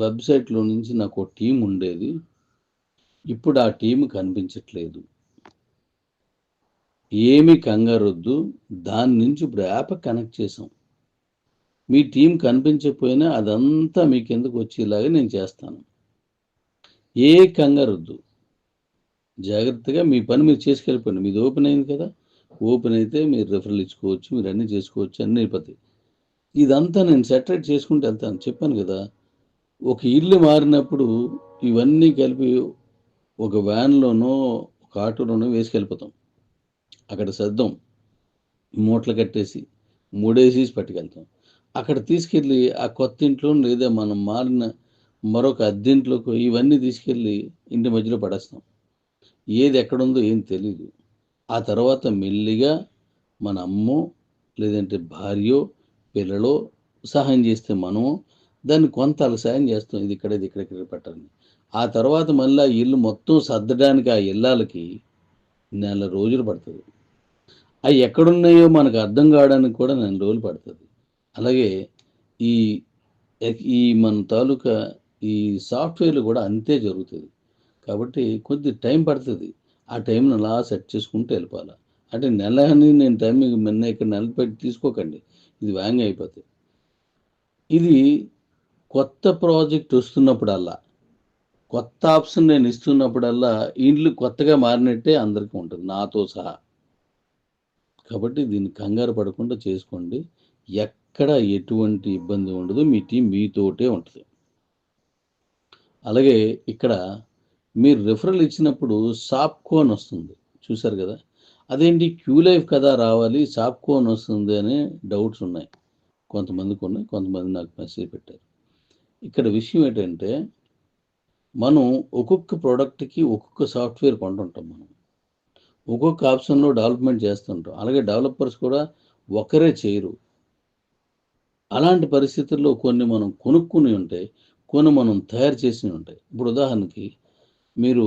వెబ్సైట్లో నుంచి నాకు ఒక టీం ఉండేది. ఇప్పుడు ఆ టీం కనిపించట్లేదు. ఏమి కంగారొద్దు. దాని నుంచి ఇప్పుడు యాప్ కనెక్ట్ చేసాం మీ టీం కనిపించకపోయినా అదంతా మీకు ఎందుకు వచ్చేలాగా నేను చేస్తాను. ఏ కంగారొద్దు. జాగ్రత్తగా మీ పని మీరు చేసుకెళ్ళిపోండి. మీది ఓపెన్ అయింది కదా. ఓపెన్ అయితే మీరు రెఫరల్ ఇచ్చుకోవచ్చు. మీరు అన్నీ చేసుకోవచ్చు. అన్నీ అయిపోతాయి. ఇదంతా నేను సెటరేట్ చేసుకుంటూ వెళ్తాను. చెప్పాను కదా ఒక ఇల్లు మారినప్పుడు ఇవన్నీ కలిపి ఒక వ్యాన్లోనో ఒక ఆటోలోనో వేసుకెళ్ళిపోతాం. అక్కడ సర్దాం మూటలు కట్టేసి మూడేసి పట్టుకెళ్తాం. అక్కడ తీసుకెళ్ళి ఆ కొత్త ఇంట్లో లేదా మనం మారిన మరొక అద్దెంట్లోకి ఇవన్నీ తీసుకెళ్ళి ఇంటి మధ్యలో పడేస్తాం. ఏది ఎక్కడుందో ఏం తెలియదు ఆ తర్వాత మెల్లిగా మన అమ్మో లేదంటే భార్యో పిల్లలు సహాయం చేస్తే మనం దాన్ని కొంత అలసాయం చేస్తాం. ఇది ఇక్కడ ఇది ఇక్కడ ఇక్కడ పెట్టాలని. ఆ తర్వాత మళ్ళీ ఆ ఇల్లు మొత్తం సర్దడానికి ఆ ఇల్లాలకి నెల రోజులు పడుతుంది. అవి ఎక్కడున్నాయో మనకు అర్థం కావడానికి కూడా నెల రోజులు పడుతుంది. అలాగే ఈ ఈ మన తాలూకా ఈ సాఫ్ట్వేర్లు కూడా అంతే జరుగుతుంది. కాబట్టి కొద్ది టైం పడుతుంది. ఆ టైంని అలా సెట్ చేసుకుంటూ వెళ్ళిపోవాలి. అంటే నెల అని నేను టైం నిన్న ఇక్కడ నెల పెట్టి తీసుకోకండి. ఇది వ్యాంగ్ అయిపోతుంది ఇది కొత్త ప్రాజెక్ట్ వస్తున్నప్పుడల్లా కొత్త ఆప్షన్ నేను ఇస్తున్నప్పుడల్లా ఇండ్లు కొత్తగా మారినట్టే అందరికీ ఉంటుంది నాతో సహా. కాబట్టి దీన్ని కంగారు పడకుండా చేసుకోండి. ఎక్కడ ఎటువంటి ఇబ్బంది ఉండదు మీ టీం మీతోటే ఉంటుంది. అలాగే ఇక్కడ మీరు రెఫరల్ ఇచ్చినప్పుడు సాప్కో అని వస్తుంది చూశారు కదా? అదేంటి? క్యూ లైఫ్ కదా రావాలి సాప్కోన్ అని వస్తుంది అనే డౌట్స్ ఉన్నాయి. కొంతమందికి ఉన్నాయి కొంతమంది నాకు మెసేజ్ పెట్టారు. ఇక్కడ విషయం ఏంటంటే మనం ఒక్కొక్క ప్రోడక్ట్కి ఒక్కొక్క సాఫ్ట్వేర్ కొంటుంటాం మనం. ఒక్కొక్క ఆప్షన్లో డెవలప్మెంట్ చేస్తుంటాం. అలాగే డెవలపర్స్ కూడా ఒకరే చేయరు. అలాంటి పరిస్థితుల్లో కొన్ని మనం కొనుక్కుని ఉంటాయి కొన్ని మనం తయారు చేసి ఉంటాయి ఇప్పుడు ఉదాహరణకి మీరు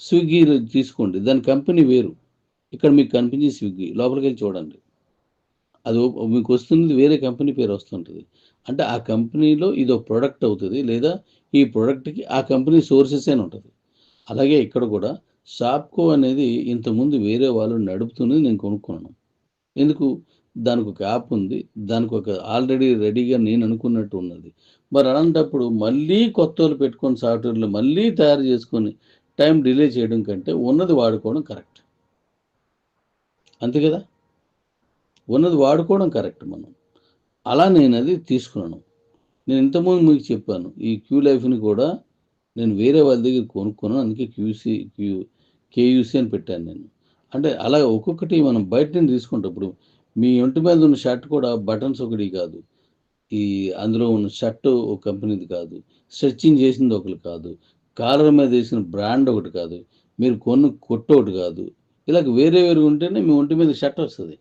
స్విగ్గీ తీసుకోండి దాని కంపెనీ వేరు. ఇక్కడ మీకు కనిపించే స్విగ్గీ. లోపలికి వెళ్ళి చూడండి. అది మీకు వస్తుంది వేరే కంపెనీ పేరు వస్తుంటుంది. అంటే ఆ కంపెనీలో ఇది ఒక ప్రోడక్ట్ అవుతుంది లేదా ఈ ప్రోడక్ట్కి ఆ కంపెనీ సోర్సెస్ అని ఉంటుంది. అలాగే ఇక్కడ కూడా షాప్కో అనేది ఇంతకుముందు వేరే వాళ్ళు నడుపుతుంది నేను కొనుక్కున్నాను. ఎందుకు? దానికి ఒక యాప్ ఉంది. దానికి ఒక ఆల్రెడీ రెడీగా నేను అనుకున్నట్టు ఉన్నది. మరి అలాంటప్పుడు మళ్ళీ కొత్త వాళ్ళు పెట్టుకొని సాఫ్ట్వేర్లు మళ్ళీ తయారు చేసుకొని టైం డిలే చేయడం కంటే ఉన్నది వాడుకోవడం కరెక్ట్. అంతే కదా? ఉన్నది వాడుకోవడం కరెక్ట్ మనం. అలా నేను అది తీసుకున్నాను. నేను ఇంతకుముందు మీకు చెప్పాను ఈ క్యూ లైఫ్ని కూడా నేను వేరే వాళ్ళ దగ్గర కొనుక్కున్నాను అందుకే క్యూసీ క్యూ కేయూసీ అని పెట్టాను నేను. అంటే అలా ఒక్కొక్కటి మనం బయట నుంచి తీసుకుంటాం ఇప్పుడు మీ ఒంటి మీద ఉన్న షర్ట్ కూడా బటన్స్ ఒకటి కాదు. ఈ అందులో ఉన్న షర్ట్ ఒక కంపెనీది కాదు. స్ట్రెచ్చింగ్ చేసింది ఒకటి కాదు. కాలర్ మీద వేసిన బ్రాండ్ ఒకటి కాదు. మీరు కొన్న కొట్టు ఒకటి కాదు. ఇలాగ వేరే వేరుగా ఉంటేనే మీ ఒంటి మీద షర్ట్ వస్తుంది.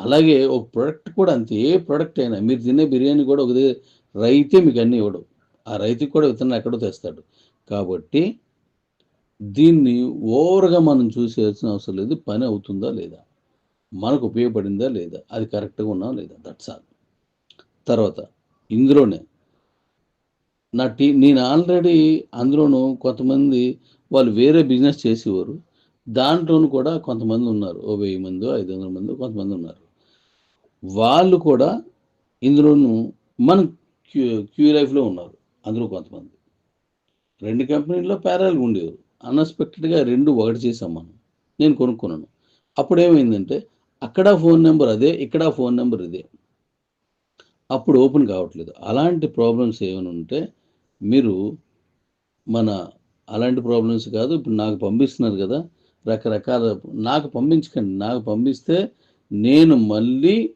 అలాగే ఒక ప్రోడక్ట్ కూడా అంతే ఏ ప్రోడక్ట్ అయినా మీరు తినే బిర్యానీ కూడా ఒక రైతే మీకు అన్నీ ఇవ్వడు. ఆ రైతుకి కూడా విత్తనం ఎక్కడో తెస్తాడు. కాబట్టి దీన్ని ఓవర్గా మనం చూసేయాల్సిన అవసరం లేదు. పని అవుతుందా లేదా? మనకు ఉపయోగపడిందా లేదా? అది కరెక్ట్గా ఉన్నా లేదా? దట్స్ ఆల్ తర్వాత ఇందులోనే నా టీ నేను ఆల్రెడీ అందులోనూ కొంతమంది వాళ్ళు వేరే బిజినెస్ చేసేవారు. దాంట్లోనూ కూడా కొంతమంది ఉన్నారు. ఓ వెయ్యి మంది ఐదు వందల మంది కొంతమంది ఉన్నారు. వాళ్ళు కూడా ఇందులోనూ మన క్యూ క్యూ లైఫ్లో ఉన్నారు. అందులో కొంతమంది. రెండు కంపెనీల్లో ప్యారల్గా ఉండేవారు. అన్ఎక్స్పెక్టెడ్గా రెండు ఒకటి చేసాం మనం. నేను కొనుక్కున్నాను. అప్పుడు ఏమైందంటే అక్కడ ఫోన్ నెంబర్ అదే ఇక్కడ ఫోన్ నెంబర్ ఇదే. అప్పుడు ఓపెన్ కావట్లేదు. అలాంటి ప్రాబ్లమ్స్ ఏమైనా ఉంటే మీరు మన అలాంటి ప్రాబ్లమ్స్ కాదు ఇప్పుడు నాకు పంపిస్తున్నారు కదా రకరకాల నాకు పంపించకండి నాకు పంపిస్తే నేను మళ్ళీ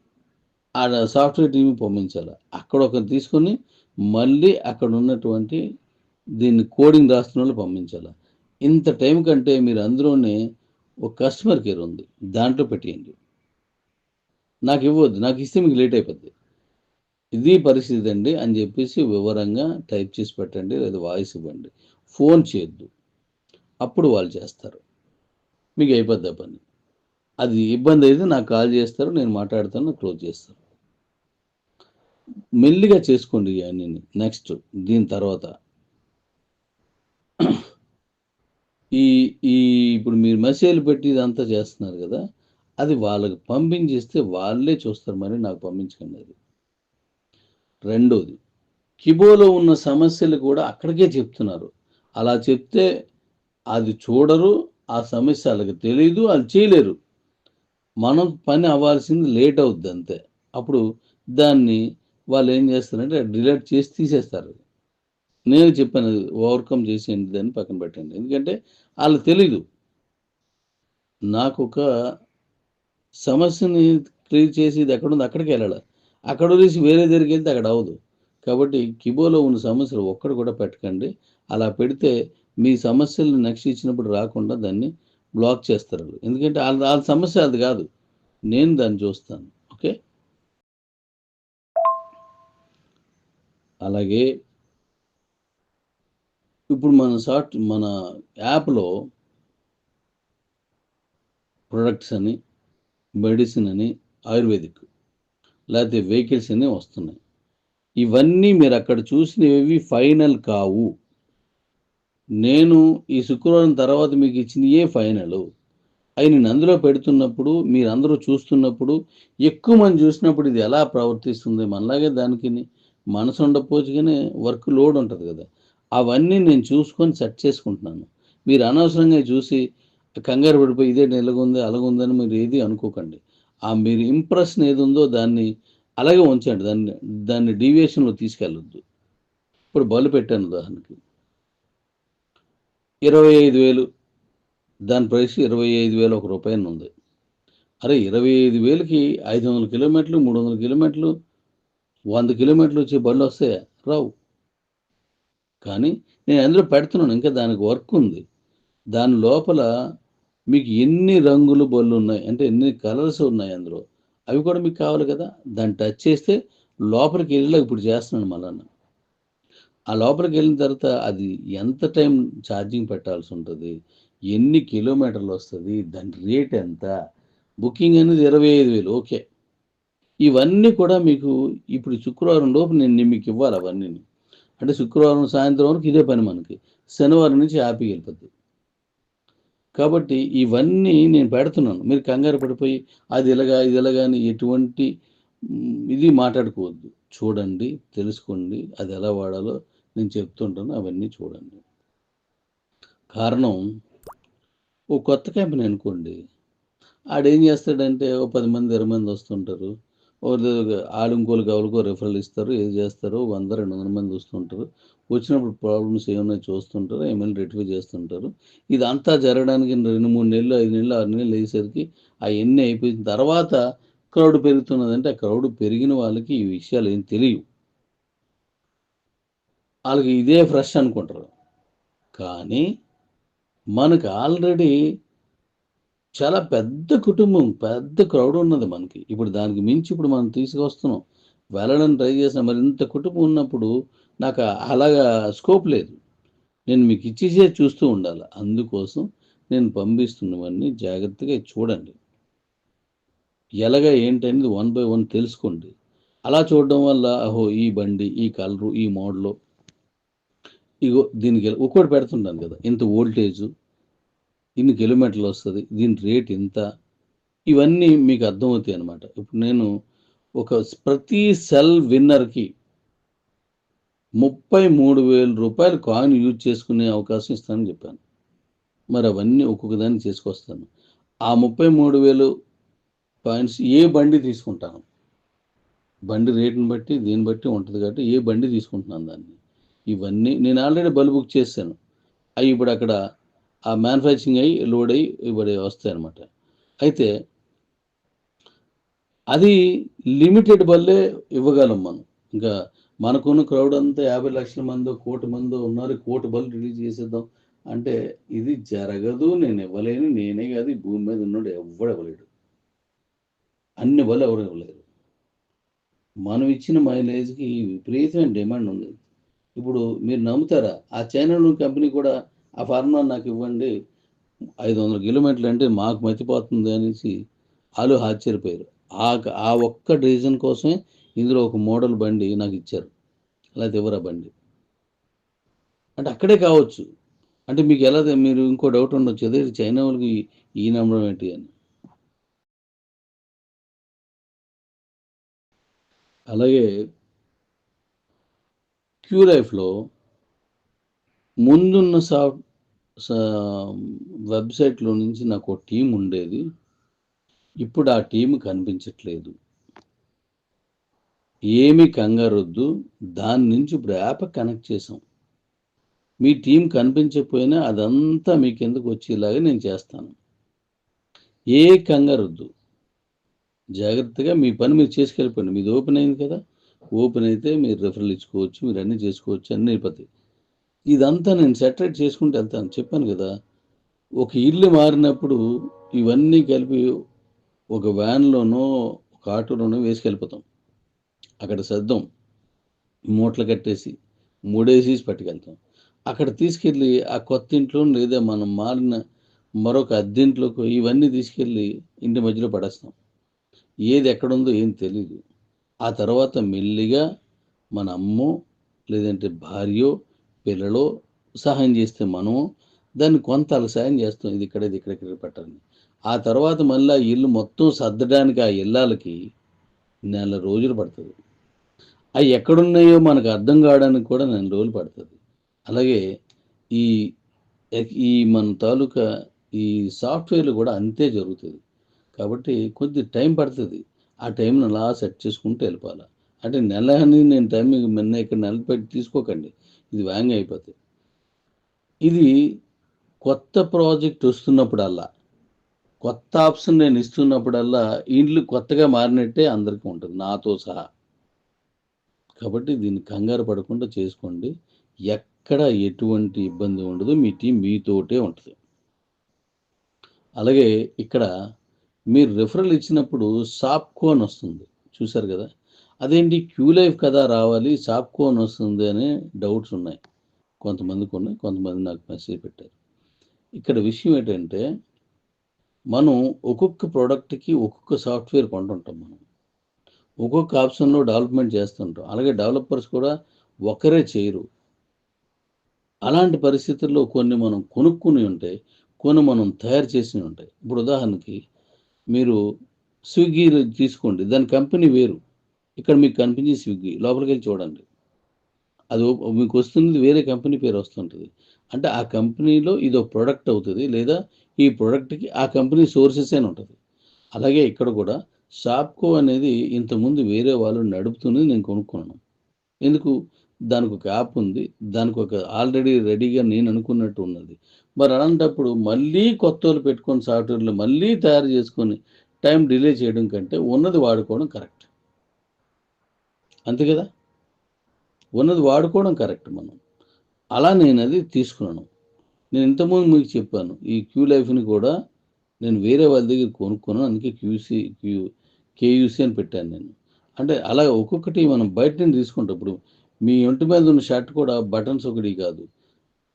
ఆ సాఫ్ట్వేర్ టీమ్ పంపించాలి? అక్కడ ఒకరు తీసుకొని మళ్ళీ అక్కడ ఉన్నటువంటి దీన్ని కోడింగ్ రాస్తున్న వాళ్ళు పంపించాలి? ఇంత టైం కంటే మీరు అందులోనే ఒక కస్టమర్ కేర్ ఉంది దాంట్లో పెట్టేయండి. నాకు ఇవ్వద్దు నాకు ఇస్తే మీకు లేట్ అయిపోద్ది. ఇది పరిస్థితి అండి అని చెప్పేసి వివరంగా టైప్ చేసి పెట్టండి లేదా వాయిస్ ఇవ్వండి. ఫోన్ చేయొద్దు. అప్పుడు వాళ్ళు చేస్తారు. మీకు అయిపోద్ది పని. అది ఇబ్బంది అయితే నాకు కాల్ చేస్తారు నేను మాట్లాడతాను క్లోజ్ చేస్తాను మెల్లిగా చేసుకోండి ఇవన్నీ నెక్స్ట్ దీని తర్వాత. ఈ ఈ ఇప్పుడు మీరు మెసేజ్లు పెట్టి ఇదంతా చేస్తున్నారు కదా అది వాళ్ళకి పంపించేస్తే వాళ్ళే చూస్తారు మరి నాకు పంపించకండి అది. రెండోది కిబోలో ఉన్న సమస్యలు కూడా అక్కడికే చెప్తున్నారు. అలా చెప్తే అది చూడరు ఆ సమస్య వాళ్ళకి తెలియదు వాళ్ళు చేయలేరు. మనం పని అవ్వాల్సింది లేట్ అవుద్ది అంతే. అప్పుడు దాన్ని వాళ్ళు ఏం చేస్తారంటే డిలీట్ చేసి తీసేస్తారు. నేను చెప్పాను ఓవర్కమ్ చేసేయండి దాన్ని పక్కన పెట్టండి. ఎందుకంటే వాళ్ళు తెలీదు. నాకు ఒక సమస్యని క్లియర్ చేసి ఇది ఎక్కడ ఉంది అక్కడికి వెళ్ళాలి. అక్కడ వదిలేసి వేరే దగ్గరికి వెళ్తే అక్కడ అవ్వదు. కాబట్టి కిబోలో ఉన్న సమస్యలు ఒక్కడు కూడా పెట్టకండి. అలా పెడితే మీ సమస్యలు నెక్స్ట్ ఇచ్చినప్పుడు రాకుండా దాన్ని బ్లాక్ చేస్తారు ఎందుకంటే వాళ్ళ వాళ్ళ సమస్య అది కాదు. నేను దాన్ని చూస్తాను. ఓకే? అలాగే ఇప్పుడు మన సాఫ్ట్ మన యాప్లో ప్రొడక్ట్స్ అని మెడిసిన్ అని ఆయుర్వేదిక్ లేకపోతే వెహికల్స్ అని వస్తున్నాయి. ఇవన్నీ మీరు అక్కడ చూసినవి ఫైనల్ కావు. నేను ఈ శుక్రవారం తర్వాత మీకు ఇచ్చింది ఏ ఫైనల్ అవి నేను అందులో పెడుతున్నప్పుడు మీరందరూ చూస్తున్నప్పుడు ఎక్కువ మంది చూసినప్పుడు ఇది ఎలా ప్రవర్తిస్తుంది? మనలాగే దానికి మనసు ఉండకపోవచ్చు కానీ వర్క్ లోడ్ ఉంటుంది కదా. అవన్నీ నేను చూసుకొని సెట్ చేసుకుంటున్నాను. మీరు అనవసరంగా చూసి కంగారు పడిపోయి ఇదే ఎలాగుంది అలాగుందని మీరు ఏది అనుకోకండి. ఆ మీరు ఇంప్రెషన్ ఏది ఉందో దాన్ని అలాగే ఉంచండి. దాన్ని దాన్ని డీవియేషన్లో తీసుకెళ్ళొద్దు. ఇప్పుడు బలు పెట్టాను ఉదాహరణకి. ఇరవై ఐదు వేలు. దాని ప్రైస్ ఇరవై ఐదు వేలు ఒక రూపాయలు ఉంది. అరే ఇరవై ఐదు వేలకి ఐదు వందల కిలోమీటర్లు మూడు వందల కిలోమీటర్లు వంద కిలోమీటర్లు వచ్చే బళ్ళు వస్తాయా? రావు. కానీ నేను అందులో పెడుతున్నాను ఇంకా దానికి వర్క్ ఉంది. దాని లోపల మీకు ఎన్ని రంగులు బళ్ళు ఉన్నాయి అంటే ఎన్ని కలర్స్ ఉన్నాయి అందులో అవి కూడా మీకు కావాలి కదా? దాన్ని టచ్ చేస్తే లోపలికి వెళ్ళి ఇప్పుడు చేస్తున్నాను మళ్ళా ఆ లోపలికి వెళ్ళిన తర్వాత అది ఎంత టైం ఛార్జింగ్ పెట్టాల్సి ఉంటుంది? ఎన్ని కిలోమీటర్లు వస్తుంది? దాని రేట్ ఎంత? బుకింగ్ అనేది ఇరవై ఐదు వేలు. ఓకే. ఇవన్నీ కూడా మీకు ఇప్పుడు శుక్రవారం లోపు నేను మీకు ఇవ్వాలి అవన్నీ అంటే శుక్రవారం సాయంత్రం వరకు ఇదే పని మనకి. శనివారం నుంచి హ్యాపీగా వెళ్ళిపోద్ది. కాబట్టి ఇవన్నీ నేను పెడుతున్నాను. మీరు కంగారు పడిపోయి అది ఇలాగా ఇది ఇలాగా అని ఎటువంటి ఇది మాట్లాడుకోవద్దు. చూడండి తెలుసుకోండి అది ఎలా వాడాలో నేను చెప్తుంటాను అవన్నీ చూడండి. కారణం ఓ కొత్త కంపెనీ అనుకోండి. ఆడేం చేస్తాడంటే ఓ పది మంది ఇరవై మంది వస్తుంటారు. ఆడు ఇంకోలు కావాలకో రిఫరల్ ఇస్తారు ఏది చేస్తారు వంద రెండు వందల మంది వస్తుంటారు. వచ్చినప్పుడు ప్రాబ్లమ్స్ ఏమైనా చూస్తుంటారు ఏమైనా రెటిఫై చేస్తుంటారు. ఇదంతా జరగడానికి రెండు మూడు నెలలు ఐదు నెలలు ఆరు నెలలు అయ్యేసరికి అవన్నీ అయిపోయిన తర్వాత క్రౌడ్ పెరుగుతున్నదంటే ఆ క్రౌడ్ పెరిగిన వాళ్ళకి ఈ విషయాలు ఏం తెలియవు. వాళ్ళకి ఇదే ఫ్రెష్ అనుకుంటారు. కానీ మనకు ఆల్రెడీ చాలా పెద్ద కుటుంబం పెద్ద క్రౌడ్ ఉన్నది మనకి. ఇప్పుడు దానికి మించి ఇప్పుడు మనం తీసుకొస్తున్నాం వెళ్ళడం ట్రై చేసిన మరి ఇంత కుటుంబం ఉన్నప్పుడు నాకు అలాగా స్కోప్ లేదు. నేను మీకు ఇచ్చేసే చూస్తూ ఉండాలి. అందుకోసం నేను పంపిస్తున్నవన్నీ జాగ్రత్తగా చూడండి. ఎలాగ ఏంటనేది వన్ బై వన్ తెలుసుకోండి. అలా చూడడం వల్ల అహో ఈ బండి ఈ కలరు ఈ మోడలు ఇగో దీనికి ఒక్కోటి పెడుతుంటాను కదా ఇంత ఓల్టేజ్ ఇన్ని కిలోమీటర్లు వస్తుంది దీని రేట్ ఇంత ఇవన్నీ మీకు అర్థమవుతాయి అనమాట ఇప్పుడు నేను ఒక ప్రతి సెల్ విన్నర్కి ముప్పై మూడు వేల రూపాయలు కాయిన్ యూజ్ చేసుకునే అవకాశం ఇస్తానని చెప్పాను. మరి అవన్నీ ఒక్కొక్క దాన్ని చేసుకొస్తాను. ఆ ముప్పై మూడు వేలు కాయిన్స్ ఏ బండి తీసుకుంటాను? బండి రేటుని బట్టి దీన్ని బట్టి ఉంటుంది కాబట్టి ఏ బండి తీసుకుంటున్నాను దాన్ని? ఇవన్నీ నేను ఆల్రెడీ బల్బ్ బుక్ చేశాను. అవి ఇప్పుడు అక్కడ ఆ మ్యానుఫ్యాక్చరింగ్ అయ్యి లోడ్ అయ్యి ఇప్పుడు వస్తాయి అనమాట అయితే అది లిమిటెడ్ బల్లే ఇవ్వగలం మనం. ఇంకా మనకున్న క్రౌడ్ అంతా యాభై లక్షల మందో కోటి మందో ఉన్నారు. కోటి బల్బు రిలీజ్ చేసేద్దాం అంటే ఇది జరగదు నేను ఇవ్వలేను నేనే కాదు ఈ భూమి మీద ఉన్నాడు ఎవ్వడు ఇవ్వలేడు. అన్ని బలు ఎవరు ఇవ్వలేరు. మనం ఇచ్చిన మైలేజ్కి విపరీతమైన డిమాండ్ ఉంది. ఇప్పుడు మీరు నమ్ముతారా? ఆ చైనా కంపెనీ కూడా ఆ ఫార్ములా నాకు ఇవ్వండి. ఐదు వందల కిలోమీటర్లు అంటే మాకు మతిపోతుంది అనేసి వాళ్ళు ఆశ్చర్యపోయారు. ఆ ఆ ఒక్క రీజన్ కోసమే ఇందులో ఒక మోడల్ బండి నాకు ఇచ్చారు. అలా ఎవరా బండి? అంటే అక్కడే కావచ్చు. అంటే మీకు ఎలా మీరు ఇంకో డౌట్ ఉండొచ్చు. అదే చైనా వాళ్ళకి ఈ నమ్మడం ఏంటి అని. అలాగే క్యూ లైఫ్లో ముందున్న సాఫ్ట్ వెబ్సైట్లో నుంచి నాకు ఒక టీం ఉండేది. ఇప్పుడు ఆ టీం కనిపించట్లేదు. ఏమి కంగారొద్దు. దాని నుంచి ఇప్పుడు యాప్ కనెక్ట్ చేసాం మీ టీం కనిపించకపోయినా అదంతా మీకు ఎందుకు వచ్చేలాగా నేను చేస్తాను. ఏ కంగారొద్దు. జాగ్రత్తగా మీ పని మీరు చేసుకెళ్ళిపోండి. మీది ఓపెన్ అయింది కదా. ఓపెన్ అయితే మీరు రెఫరల్ ఇచ్చుకోవచ్చు మీరు అన్నీ చేసుకోవచ్చు అన్నీ అయిపోతాయి. ఇదంతా నేను సెటరేట్ చేసుకుంటూ వెళ్తాను. చెప్పాను కదా ఒక ఇల్లు మారినప్పుడు ఇవన్నీ కలిపి ఒక వ్యాన్లోనో ఒక ఆటోలోనో వేసుకెళ్ళిపోతాం. అక్కడ సర్దం మూటలు కట్టేసి మూడేసి పట్టుకెళ్తాం. అక్కడ తీసుకెళ్ళి ఆ కొత్త ఇంట్లో లేదా మనం మారిన మరొక అద్దెంట్లోకి ఇవన్నీ తీసుకెళ్ళి ఇంటి మధ్యలో పడేస్తాం. ఏది ఎక్కడుందో ఏం తెలియదు ఆ తర్వాత మెల్లిగా మన అమ్మో లేదంటే భార్యో పిల్లలో సహాయం చేస్తే మనం దాన్ని కొంత వాళ్ళకి చేస్తాం. ఇది ఇక్కడ ఇది ఇక్కడ ఇక్కడ పెట్టాలని ఆ తర్వాత మళ్ళీ ఆ ఇల్లు మొత్తం సర్దడానికి ఆ ఇల్లాలకి నెల రోజులు పడుతుంది. అవి ఎక్కడున్నాయో మనకు అర్థం కావడానికి కూడా నెల రోజులు పడుతుంది. అలాగే ఈ ఈ మన తాలూకా ఈ సాఫ్ట్వేర్లు కూడా అంతే జరుగుతుంది. కాబట్టి కొద్ది టైం పడుతుంది. ఆ టైంని అలా సెట్ చేసుకుంటూ వెళ్ళిపోవాలి? అంటే నెల అని నేను టైం నిన్న ఇక్కడ నెల పెట్టి తీసుకోకండి. ఇది వ్యాంగ్ అయిపోతుంది ఇది కొత్త ప్రాజెక్ట్ వస్తున్నప్పుడల్లా కొత్త ఆప్షన్ నేను ఇస్తున్నప్పుడల్లా ఇండ్లు కొత్తగా మారినట్టే అందరికీ ఉంటుంది నాతో సహా. కాబట్టి దీన్ని కంగారు పడకుండా చేసుకోండి. ఎక్కడ ఎటువంటి ఇబ్బంది ఉండదు మీ టీం మీతోటే ఉంటుంది. అలాగే ఇక్కడ మీరు రెఫరల్ ఇచ్చినప్పుడు సాప్కో అని వస్తుంది. చూశారు కదా? అదేంటి? క్యూ లైఫ్ కదా రావాలి సాప్కో అని వస్తుంది అనే డౌట్స్ ఉన్నాయి. కొంతమందికి ఉన్నాయి కొంతమంది నాకు మెసేజ్ పెట్టారు. ఇక్కడ విషయం ఏంటంటే మనం ఒక్కొక్క ప్రోడక్ట్కి ఒక్కొక్క సాఫ్ట్వేర్ కొంటుంటాం మనం. ఒక్కొక్క ఆప్షన్లో డెవలప్మెంట్ చేస్తుంటాం. అలాగే డెవలపర్స్ కూడా ఒకరే చేయరు. అలాంటి పరిస్థితుల్లో కొన్ని మనం కొనుక్కుని ఉంటాయి కొన్ని మనం తయారు చేసి ఉంటాయి. ఇప్పుడు ఉదాహరణకి మీరు స్విగ్గీ తీసుకోండి. దాని కంపెనీ వేరు. ఇక్కడ మీకు కనిపించే స్విగ్గీ. లోపలికి వెళ్ళి చూడండి. అది మీకు వస్తుంది వేరే కంపెనీ పేరు వస్తుంటుంది. అంటే ఆ కంపెనీలో ఇది ఒక ప్రోడక్ట్ అవుతుంది లేదా ఈ ప్రోడక్ట్కి ఆ కంపెనీ సోర్సెస్ అని ఉంటుంది. అలాగే ఇక్కడ కూడా షాప్కో అనేది ఇంతకుముందు వేరే వాళ్ళు నడుపుతున్నది నేను కొనుక్కున్నాను. ఎందుకు? దానికి ఒక యాప్ ఉంది. దానికి ఒక ఆల్రెడీ రెడీగా నేను అనుకున్నట్టు ఉన్నది. మరి అలాంటప్పుడు మళ్ళీ కొత్త వాళ్ళు పెట్టుకొని సాఫ్ట్వేర్లు మళ్ళీ తయారు చేసుకొని టైం డిలే చేయడం కంటే ఉన్నది వాడుకోవడం కరెక్ట్. అంతే కదా? ఉన్నది వాడుకోవడం కరెక్ట్ మనం. అలా నేను అది తీసుకున్నాను. నేను ఇంతకుముందు మీకు చెప్పాను ఈ క్యూ లైఫ్ని కూడా నేను వేరే వాళ్ళ దగ్గర కొనుక్కున్నాను అందుకే క్యూసీ క్యూ కేయూసీ అని పెట్టాను నేను. అంటే అలా ఒక్కొక్కటి మనం బయట నుండి తీసుకుంటే ఇప్పుడు మీ ఒంటి మీద ఉన్న షర్ట్ కూడా బటన్స్ ఒకటి కాదు.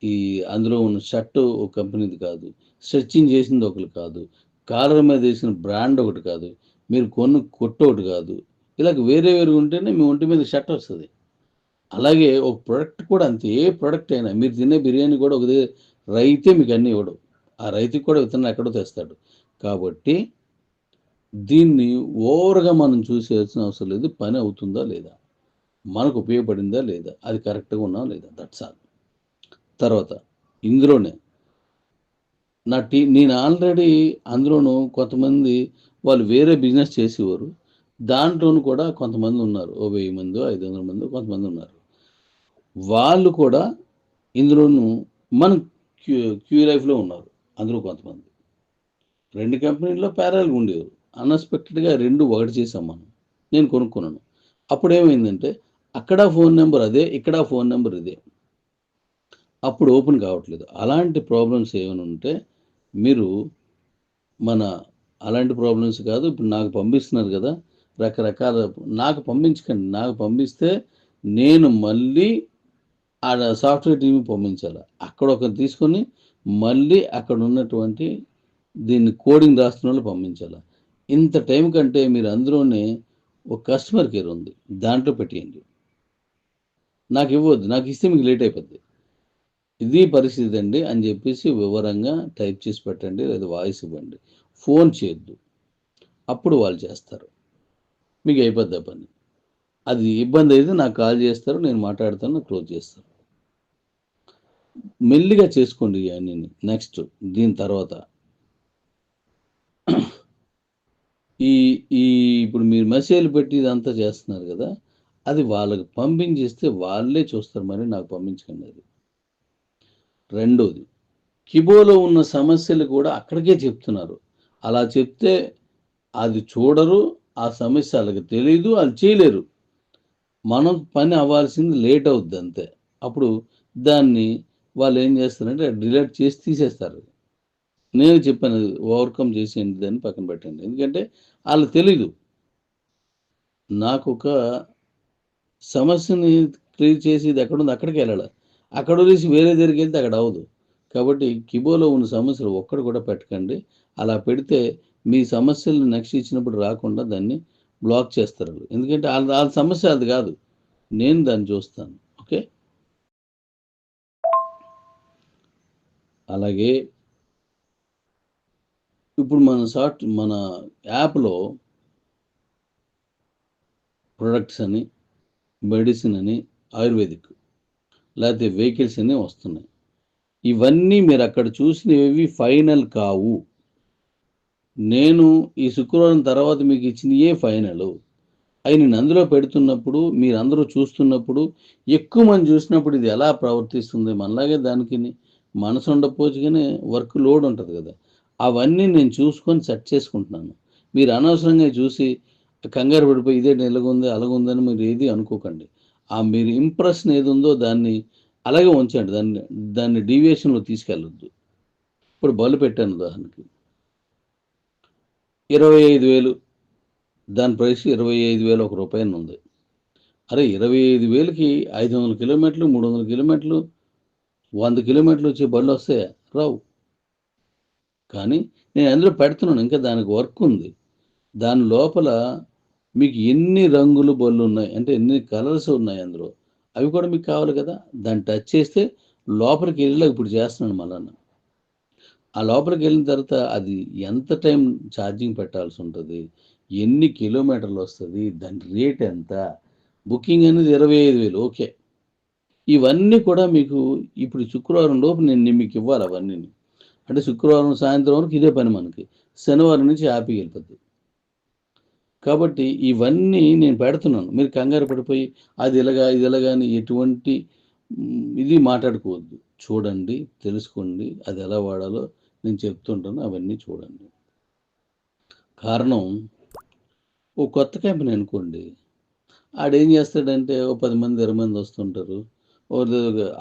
ఈ అందులో ఉన్న షర్ట్ ఒక కంపెనీది కాదు. స్ట్రెచ్చింగ్ చేసింది ఒకటి కాదు. కాలర్ మీద వేసిన బ్రాండ్ ఒకటి కాదు. మీరు కొన్న కొట్టు ఒకటి కాదు. ఇలాగ వేరే వేరే ఉంటేనే మీ ఒంటి మీద షర్ట్ వస్తుంది. అలాగే ఒక ప్రోడక్ట్ కూడా అంతే. ఏ ప్రోడక్ట్ అయినా మీరు తినే బిర్యానీ కూడా ఒక రైతే మీకు అన్నీ ఇవ్వడు. ఆ రైతుకి కూడా విత్తనం ఎక్కడో తెస్తాడు. కాబట్టి దీన్ని ఓవర్గా మనం చూసేయాల్సిన అవసరం లేదు. పని అవుతుందా లేదా? మనకు ఉపయోగపడిందా లేదా? అది కరెక్ట్గా ఉన్నా లేదా? దట్స్ ఆల్ తర్వాత ఇందులోనే. నా టీ నేను ఆల్రెడీ అందులోనూ కొంతమంది వాళ్ళు వేరే బిజినెస్ చేసేవారు. దాంట్లోనూ కూడా కొంతమంది ఉన్నారు. ఓ వెయ్యి మంది ఐదు వందల మంది కొంతమంది ఉన్నారు. వాళ్ళు కూడా ఇందులోనూ మన క్యూ క్యూ లైఫ్లో ఉన్నారు. అందులో కొంతమంది. రెండు కంపెనీల్లో ప్యారల్గా ఉండేవారు. అన్ఎక్స్పెక్టెడ్గా రెండు ఒకటి చేసాం మనం. నేను కొనుక్కున్నాను. అప్పుడు ఏమైందంటే అక్కడ ఫోన్ నెంబర్ అదే ఇక్కడ ఫోన్ నెంబర్ ఇదే. అప్పుడు ఓపెన్ కావట్లేదు. అలాంటి ప్రాబ్లమ్స్ ఏమైనా ఉంటే మీరు మన అలాంటి ప్రాబ్లమ్స్ కాదు ఇప్పుడు నాకు పంపిస్తున్నారు కదా రకరకాల నాకు పంపించకండి నాకు పంపిస్తే నేను మళ్ళీ ఆ సాఫ్ట్వేర్ టీమ్కి పంపించాలి. అక్కడ ఒకరు తీసుకొని మళ్ళీ అక్కడ ఉన్నటువంటి దీన్ని కోడింగ్ రాస్తున్న వాళ్ళు పంపించాలి. ఇంత టైం కంటే మీరు అందులోనే ఒక కస్టమర్ కేర్ ఉంది దాంట్లో పెట్టేయండి. నాకు ఇవ్వద్దు నాకు ఇస్తే మీకు లేట్ అయిపోద్ది. ఇది పరిస్థితి అండి అని చెప్పేసి వివరంగా టైప్ చేసి పెట్టండి లేదా వాయిస్ ఇవ్వండి. ఫోన్ చేయొద్దు. అప్పుడు వాళ్ళు చేస్తారు. మీకు అయిపోద్ది పని. అది ఇబ్బంది అయితే నాకు కాల్ చేస్తారు నేను మాట్లాడతాను క్లోజ్ చేస్తాను మెల్లిగా చేసుకోండి ఇవన్నీ. నెక్స్ట్ దీని తర్వాత. ఈ ఈ ఇప్పుడు మీరు మెసేజ్లు పెట్టి ఇదంతా చేస్తున్నారు కదా అది వాళ్ళకి పంపించేస్తే వాళ్ళే చూస్తారు మరి నాకు పంపించకండి అది. రెండోది కిబోలో ఉన్న సమస్యలు కూడా అక్కడికే చెప్తున్నారు. అలా చెప్తే అది చూడరు ఆ సమస్య వాళ్ళకి తెలియదు వాళ్ళు చేయలేరు. మనం పని అవ్వాల్సింది లేట్ అవుద్ది అంతే. అప్పుడు దాన్ని వాళ్ళు ఏం చేస్తారంటే డిలీట్ చేసి తీసేస్తారు. నేను చెప్పాను ఓవర్కమ్ చేసేయండి దాన్ని పక్కన పెట్టండి. ఎందుకంటే వాళ్ళకి తెలీదు. నాకు ఒక సమస్యని క్లియర్ చేసి ఇది ఎక్కడుంది అక్కడికి వెళ్ళాలి. అక్కడ వదిలేసి వేరే దగ్గరికి వెళ్తే అక్కడ అవ్వదు. కాబట్టి కిబోలో ఉన్న సమస్యలు ఒక్కడు కూడా పెట్టకండి. అలా పెడితే మీ సమస్యలు నెక్స్ట్ ఇచ్చినప్పుడు రాకుండా దాన్ని బ్లాక్ చేస్తారు. ఎందుకంటే వాళ్ళ వాళ్ళ సమస్య అది కాదు. నేను దాన్ని చూస్తాను. ఓకే? అలాగే ఇప్పుడు మన సాఫ్ట్ మన యాప్లో ప్రొడక్ట్స్ అని మెడిసిన్ అని ఆయుర్వేదిక్ లేకపోతే వెహికల్స్ అనేవి వస్తున్నాయి. ఇవన్నీ మీరు అక్కడ చూసినవి ఫైనల్ కావు. నేను ఈ శుక్రవారం తర్వాత మీకు ఇచ్చిన ఏ ఫైనల్? అవి నేను అందులో పెడుతున్నప్పుడు మీరు అందరూ చూస్తున్నప్పుడు ఎక్కువ మంది చూసినప్పుడు ఇది ఎలా ప్రవర్తిస్తుంది? మనలాగే దానికి మనసు ఉండకపోవచ్చు కానీ వర్క్ లోడ్ ఉంటుంది కదా. అవన్నీ నేను చూసుకొని సెట్ చేసుకుంటున్నాను. మీరు అనవసరంగా చూసి కంగారు పడిపోయి ఇదే ఎలాగుంది అలాగుందని మీరు ఏది అనుకోకండి. ఆ మీరు ఇంప్రెషన్ ఏది ఉందో దాన్ని అలాగే ఉంచండి. దాన్ని దాన్ని డీవియేషన్లో తీసుకెళ్ళొద్దు. ఇప్పుడు బలు పెట్టాను ఉదాహరణకి. ఇరవై ఐదు వేలు. దాని ప్రైస్ ఇరవై ఐదు వేలు ఒక రూపాయలు ఉంది. అరే ఇరవై ఐదు వేలకి ఐదు వందల కిలోమీటర్లు మూడు వందల కిలోమీటర్లు వంద కిలోమీటర్లు వచ్చే బళ్ళు వస్తాయా? రావు. కానీ నేను అందులో పెడుతున్నాను. ఇంకా దానికి వర్క్ ఉంది. దాని లోపల మీకు ఎన్ని రంగులు బళ్ళు ఉన్నాయి అంటే ఎన్ని కలర్స్ ఉన్నాయి అందులో అవి కూడా మీకు కావాలి కదా? దాన్ని టచ్ చేస్తే లోపలికి వెళ్ళి ఇప్పుడు చేస్తున్నాను మళ్ళా ఆ లోపలికి వెళ్ళిన తర్వాత అది ఎంత టైం ఛార్జింగ్ పెట్టాల్సి ఉంటుంది? ఎన్ని కిలోమీటర్లు వస్తుంది? దాని రేట్ ఎంత? బుకింగ్ అనేది ఇరవై ఐదు వేలు ఓకే. ఇవన్నీ కూడా మీకు ఇప్పుడు శుక్రవారం లోపు నేను మీకు ఇవ్వాలి అవన్నీ అంటే శుక్రవారం సాయంత్రం వరకు ఇదే పని మనకి. శనివారం నుంచి హ్యాపీ వెళ్ళిపోద్ది. కాబట్టి ఇవన్నీ నేను పెడుతున్నాను. మీరు కంగారు పడిపోయి అది ఇలాగా ఇది ఇలాగా అని ఎటువంటి ఇది మాట్లాడుకోవద్దు. చూడండి తెలుసుకోండి అది ఎలా వాడాలో నేను చెప్తుంటాను అవన్నీ చూడండి. కారణం ఓ కొత్త కంపెనీ అనుకోండి. ఆడేం చేస్తాడంటే ఓ పది మంది ఇరవై మంది వస్తుంటారు.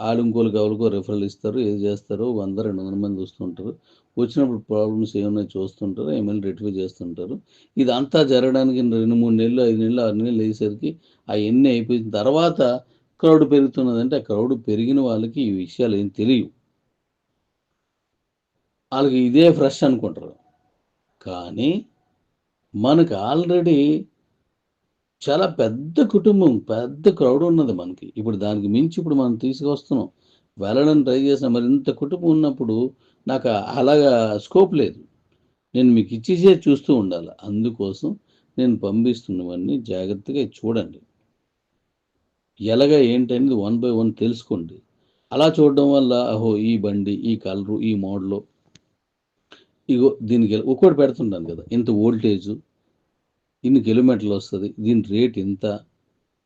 ఆడు ఇంకోలు కావాలకో రిఫరల్ ఇస్తారు ఏది చేస్తారు వంద రెండు వందల మంది వస్తుంటారు. వచ్చినప్పుడు ప్రాబ్లమ్స్ ఏమైనా చూస్తుంటారు? ఏమైనా రెటిఫై చేస్తుంటారు. ఇదంతా జరగడానికి రెండు మూడు నెలలు ఐదు నెలలు ఆరు నెలలు అయ్యేసరికి అవన్నీ అయిపోయిన తర్వాత క్రౌడ్ పెరుగుతున్నదంటే ఆ క్రౌడ్ పెరిగిన వాళ్ళకి ఈ విషయాలు ఏం తెలియవు. వాళ్ళకి ఇదే ఫ్రెష్ అనుకుంటారు. కానీ మనకు ఆల్రెడీ చాలా పెద్ద కుటుంబం పెద్ద క్రౌడ్ ఉన్నది మనకి. ఇప్పుడు దానికి మించి ఇప్పుడు మనం తీసుకొస్తున్నాం వెళ్ళడం ట్రై చేసిన మరి ఇంత కుటుంబం ఉన్నప్పుడు నాకు అలాగా స్కోప్ లేదు. నేను మీకు ఇచ్చేసే చూస్తూ ఉండాలి. అందుకోసం నేను పంపిస్తున్నవన్నీ జాగ్రత్తగా చూడండి. ఎలాగ ఏంటనేది వన్ బై వన్ తెలుసుకోండి. అలా చూడడం వల్ల అహో ఈ బండి ఈ కలరు ఈ మోడలు. ఇగో దీనికి ఒక్కోటి పెడుతుంటాను కదా ఇంత ఓల్టేజు ఇన్ని కిలోమీటర్లు వస్తుంది దీని రేట్ ఎంత?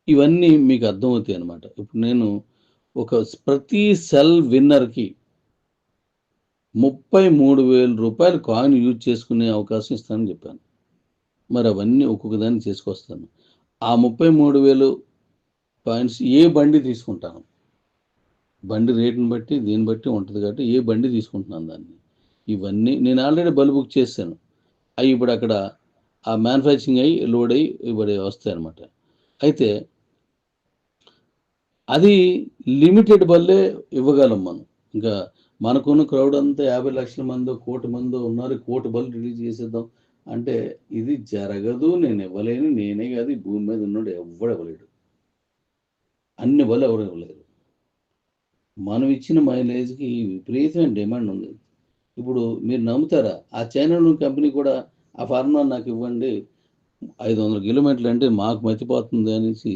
ఇవన్నీ మీకు అర్థమవుతాయి అనమాట ఇప్పుడు నేను ఒక ప్రతి సెల్ విన్నర్కి ముప్పై మూడు వేల రూపాయలు కాయిన్ యూజ్ చేసుకునే అవకాశం ఇస్తానని చెప్పాను. మరి అవన్నీ ఒక్కొక్క దాన్ని చేసుకొస్తాను. ఆ ముప్పై మూడు వేలు పాయింట్స్ ఏ బండి తీసుకుంటాను? బండి రేటుని బట్టి దీన్ని బట్టి ఉంటుంది కాబట్టి ఏ బండి తీసుకుంటున్నాను దాన్ని? ఇవన్నీ నేను ఆల్రెడీ బల్ బుక్ చేశాను. అవి ఇప్పుడు అక్కడ ఆ మ్యానుఫ్యాక్చరింగ్ అయ్యి లోడ్ అయ్యి ఇప్పుడు వస్తాయి అనమాట అయితే అది లిమిటెడ్ బల్లే ఇవ్వగలం మనం. ఇంకా మనకున్న క్రౌడ్ అంతా యాభై లక్షల మందో కోటి మందో ఉన్నారు. కోటి బలు రిలీజ్ చేసేద్దాం. అంటే ఇది జరగదు నేను ఇవ్వలేను నేనే కాదు ఈ భూమి మీద ఉన్నాడు ఎవ్వడు ఇవ్వలేడు. అన్ని బలు ఎవరు ఇవ్వలేరు మనం ఇచ్చిన మైలేజ్కి విపరీతమైన డిమాండ్ ఉంది. ఇప్పుడు మీరు నమ్ముతారా? ఆ చైనా కంపెనీ కూడా ఆ ఫార్ములా నాకు ఇవ్వండి ఐదు వందల కిలోమీటర్లు అంటే మాకు మతిపోతుంది అనేసి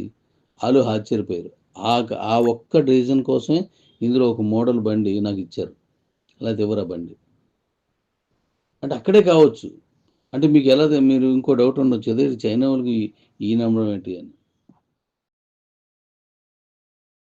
వాళ్ళు ఆశ్చర్యపోయారు. ఆ ఆ ఒక్క రీజన్ కోసమే ఇందులో ఒక మోడల్ బండి నాకు ఇచ్చారు. అలా ఎవరు బండి? అంటే అక్కడే కావచ్చు. అంటే మీకు ఎలా మీరు ఇంకో డౌట్ ఉండొచ్చు అదే చైనా వాళ్ళకి ఈ నమ్మడం ఏంటి అని.